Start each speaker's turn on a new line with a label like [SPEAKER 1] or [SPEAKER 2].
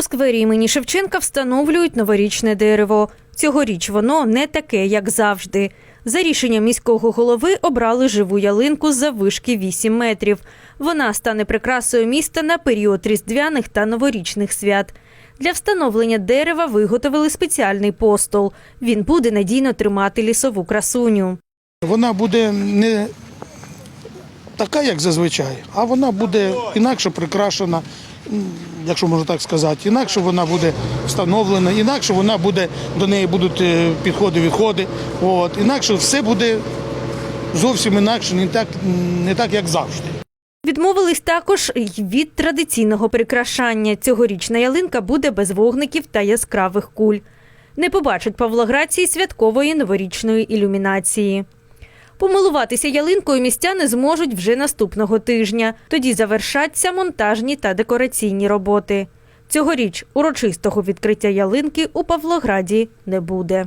[SPEAKER 1] У сквері імені Шевченка встановлюють новорічне дерево. Цьогоріч воно не таке, як завжди. За рішенням міського голови обрали живу ялинку з заввишки 8 метрів. Вона стане прикрасою міста на період різдвяних та новорічних свят. Для встановлення дерева виготовили спеціальний постол. Він буде надійно тримати лісову красуню.
[SPEAKER 2] Вона буде не така, як зазвичай, а вона буде інакше прикрашена, якщо можна так сказати, інакше вона буде встановлена, інакше вона буде, до неї будуть е, підходи, відходи. От, інакше все буде зовсім інакше, не так, не так як завжди.
[SPEAKER 1] Відмовились також й від традиційного прикрашання. Цьогорічна ялинка буде без вогників та яскравих куль. Не побачать павлоградці й святкової новорічної ілюмінації. Помилуватися ялинкою містяни зможуть вже наступного тижня. Тоді завершаться монтажні та декораційні роботи. Цьогоріч урочистого відкриття ялинки у Павлограді не буде.